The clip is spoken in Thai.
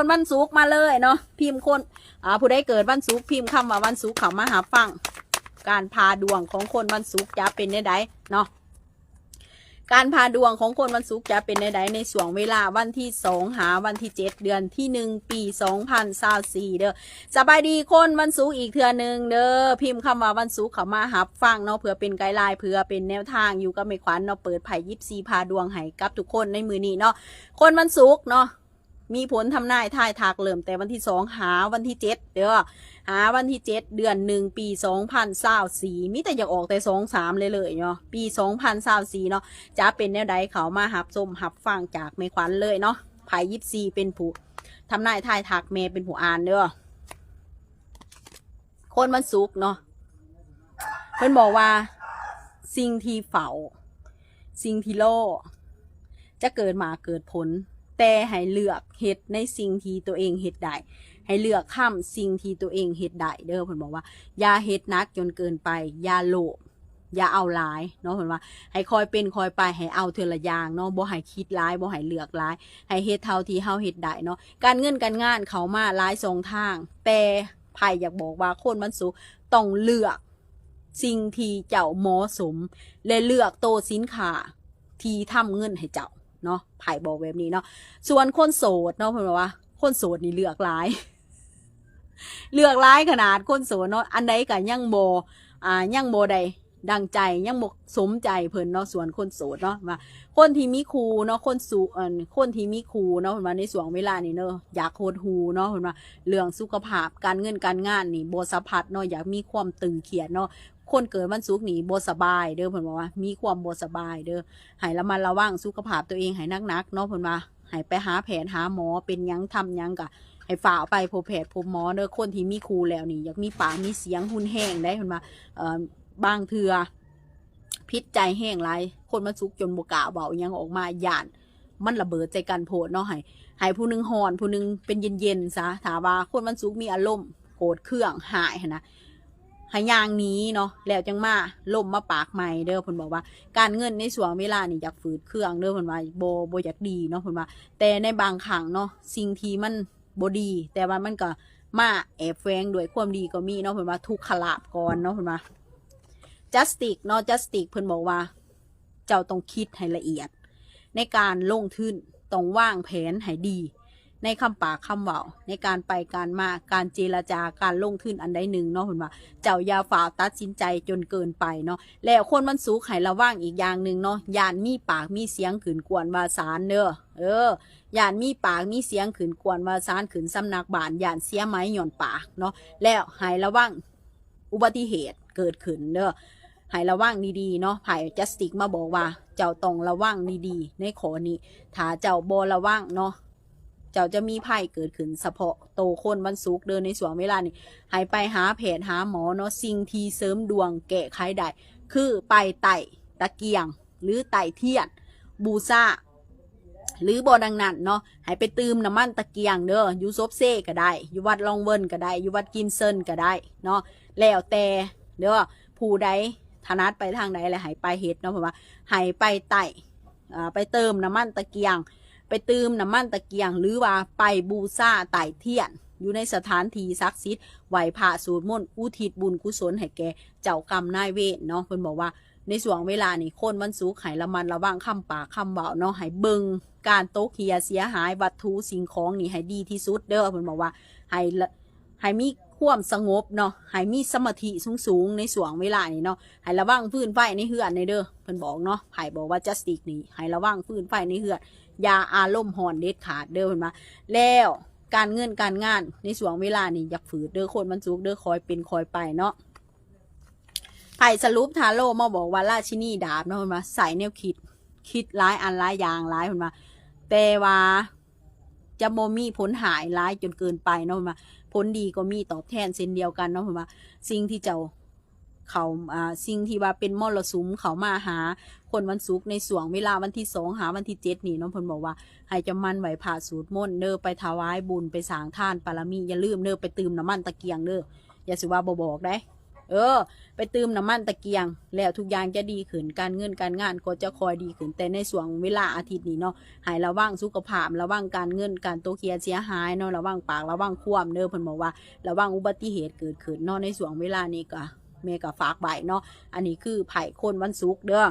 คนวันศุกร์มาเลยเนาะพิมพ์คนอ่าผู้ใดเกิดวันศุกร์พิมพ์คำว่าวันศุกร์เขามาหาฟัง การพาดวงของคนวันศุกร์จะเป็นได้ไดเนาะการพาดวงของคนวันศุกร์จะเป็นได้ไดในส่วงเวลาวันที่สองหาวันที่เจ็ดเดือนที่หนึ่งปีสองพันสาสี่เด้อสบายดีคนวันศุกร์อีกเทื่อหนึ่งเด้อพิมพ์คำว่าวันศุกร์เขามาหับฟังเนาะเพื่อเป็นไกด์ไลน์เพื่อเป็นแนวทางอยู่กับไม่ขวัญเนาะเปิดไผ่ยิปซีพาดวงให้กับทุกคนในมือนี้เนาะคนวันศุกร์เนาะ มีผลทำนายทายทักเริ่มแต่วันที่สองหาวันที่เจ็ดเด้อหาวันที่เจ็ดเดือนหนึ่งปีสองพันเศร้าสี่มิแต่อยากออกแต่สองสามเลยเลยเนาะปีสองพันเศร้าสี่เนาะจะเป็นแนวใดเขามาหับส้มหับฟังจากเมขวัญเลยเนาะไผ่ยิปซีเป็นผู้ทำนายทายทักเมเป็นผู้อ่านเด้อคนมันสุกเนาะเพิ่นบอกว่า สิ่งที่เฝ้า สิ่งที่โลจะเกิดมาเกิดผล แต่ให้เลือกเฮ็ดในสิ่งที่ตัวเองเฮ็ดได้ให้เลือกข้ามสิ่งที่ตัวเองเฮ็ดได้เด้อเพิ่นบอกว่าอย่าเฮ็ดนักจนเกินไปอย่าโลภอย่าเอาหลายเนาะเพิ่นว่า ให้คอยเป็นคอยไปให้เอาเทื่อละอย่างเนาะบ่ให้คิดร้ายบ่ให้เลือกร้าย ให้เฮ็ดเท่าที่เฮาเฮ็ดได้เนาะการเงินการงานเขามาหลายสองทาง แต่ไผอยากบอกว่าคนมันสุต้องเลือกสิ่งที่เจ้าเหมาะสม และเลือกโตสินค้าที่ทำเงินให้เจ้า เนาะไผ่บอกแบบนี้เนาะส่วนคนโสดเนาะเพิ่นบอกว่า คนโสดนี่เลือกหลาย เลือกหลายขนาดคนโสดเนาะอันใดก็ยังโบอ่ายังโบ่ได้ดังใจยังบ่สมใจเพิ่นเนาะส่วนคนโสดเนาะว่าคนที่มีครูเนาะคนสูเอ่อคนที่มีครูเนาะเพิ่นว่าในช่วงเวลานี้เนาะอยากโคดหูเนาะเพิ่นว่าเรื่องสุขภาพการเงินการงานนี่บ่สะพัดเนาะอยากมีความตึงเครียดเนาะ คนเกิดวันศุกร์นี่บ่สบาย เด้อเพิ่นบอกว่า มีความบ่สบายเด้อให้ระมัดระวังสุขภาพตัวเองให้นักๆเนาะเพิ่นว่าให้ไปหาแผนหาหมอเป็นยังทำหยังกะให้ฝ่าไปพบแพทย์พบหมอเด้อคนที่มีครูแล้วนี่อยากมีปากมีเสียงหุ่นแห้งได้เพิ่นว่าเอ่อบางเทือพิษใจแห้งหลายคนมันสุกจนบกล้าเบาอยังออกมาหยานมันระเบิดใจกันโพดเนาะให้ให้ผู้หนึงหอนผู้หนึงเป็นเย็นๆซะถามว่าคนมันสุกมีอารมณ์โกรธเครื่องหายหั้นนะ ห้ยางนี้เนาะแล้วจังมาล่มมาปากใหม่เด้อเพิ่นบอกว่า การเงินในส่วนเวลานี่อยากฝืดเครื่องเด้อเพิ่นว่าโบ่บ่อยากดีเนาะเพิ่นว่า แต่ในบางครั้งเนาะสิ่งที่มันบดี แต่ว่ามันก็มาแอบแฝงด้วยความดีก็มีเนาะเพิ่นว่าทุกขลาบก่อนเนาะเพิ่นว่า justic เนาะ justic เพิ่นบอกว่า เจ้าต้องคิดให้ละเอียด ในการลงทุนต้องวางแผนให้ดี ในคำปากคำเว้าในการไปการมาการเจรจาการลงทุนอันใดหนึ่งเนาะเพิ่นว่า เจ้ายาฝ่าตัดสินใจจนเกินไปเนาะแล้วคนมันสูงให้ระวังอีกอย่างหนึ่งเนาะยานมีปากมีเสียงขืนกวนวาสารเด้อเออยานมีปากมีเสียงขืนกวนวาสารขืนสำนักบานยานเสียไม้หย่อนปากเนาะแล้วให้ระวังอุบัติเหตุเกิดขึ้นเด้อให้ระวังดีๆเนาะไผ่จัสติกมาบอกว่า เจ้าต้องระวังดีๆในขอนี้ถ้าเจ้าบ่ระวังเนาะ เจ้าจะมีไพ่เกิดขึ้นเฉพาะโตคนวันศุกร์เดินในสวงเวลานี่ให้ไปหาแผนหาหมอเนาะสิ่งที่เสริมดวงแก้ไขได้คือไปไต่ตะเกียง หรือไต่เทียนบูซาหรือบอดังนั้นเนาะให้ไปตืมน้ำมันตะเกียงเด้ออยู่ซบเซ่ก็ได้อยู่วัดลองเวิร์นก็ได้อยู่วัดกินเซินก็ได้เนาะแล้วแต่เด้อผู้ใดถนัดไปทางใดแหละให้ไปเฮ็ดเนาะเพราะว่าให้ไปไต่อ่าไปเติมน้ำมันตะเกียง ไปเติมน้ำมันตะเกียง หรือว่าไปบูซาไต่เทียน อยู่ในสถานที่ศักดิ์สิทธิ์ไหวพระสูตรมนต์อุทิศบุญกุศลให้แก่เจ้ากรรมนายเวรเนาะเพิ่นบอกว่าในส่วงเวลานี่คนวันสุกร์ให้ระมันระวังคำปากคำเบาเนาะให้เบิงการโต๊ะเคียเสียหายวัตถุสิ่งของนี่ให้ดีที่สุดเด้อเพิ่นบอกว่าให้ละให้มี ความสงบเนาะให้มีสมาธิสูงๆในส่วงเวลานี่เนาะให้ระวังฟื้นไฟในเฮือนในเด้อเพิ่นบอกเนาะไผบอกว่าจัสติกนี่ให้ระวังฟื้นไฟในเฮือนอย่าอารมณ์หอนเด็ดขาดเด้อเพิ่นมาแล้วการเงินการงานในช่วงเวลานี่อยากฝืดเด้อคนมันสุกเด้อคอยเป็นคอยไปเนาะไผ่สรุปทาโร่มาบอกว่าราชินีดาบเนาะเพิ่นมาใส่แนวคิดคิดร้ายอันร้ายอย่างร้ายเพิ่นมาแต่ว่า จะบ่มีผลหายร้ายจนเกินไปเนาะมาผลดีก็มีตอบแทนเช่นเดียวกันเนาะมาสิ่งที่เจ้าเขาอ่าสิ่งที่ว่าเป็นมรสุมเขามาหา คนวันศุกร์ในส่วงเวลาวันที่สองหาวันที่เจ็ดนี่น้องเพิ่นบอกว่าให้เจะมันไหวผ่าสูตรมนเด้อไปถวายบุญไปสางท่านปารมีอย่าลืมเด้อไปตืมน้ำมันตะเกียงเด้ออย่าสิว่าบ่บอกได้ เออ ไปเติมน้ำมันตะเกียง แล้วทุกอย่างจะดีขึ้นการเงินการงานก็จะคอยดีขึ้นแต่ในส่วงเวลาอาทิตย์นี้เนาะหายระวังสุขภาพระวังการเงินการโตเคียร์เสียหายเนาะระวังปากระวังความเด้อเพิ่นบอกว่าระวังอุบัติเหตุเกิดขึ้นเนาะในส่วงเวลานี้ก็เมก็ฝากไว้เนาะอันนี้คือไผ่คนวันศุกร์เด้อ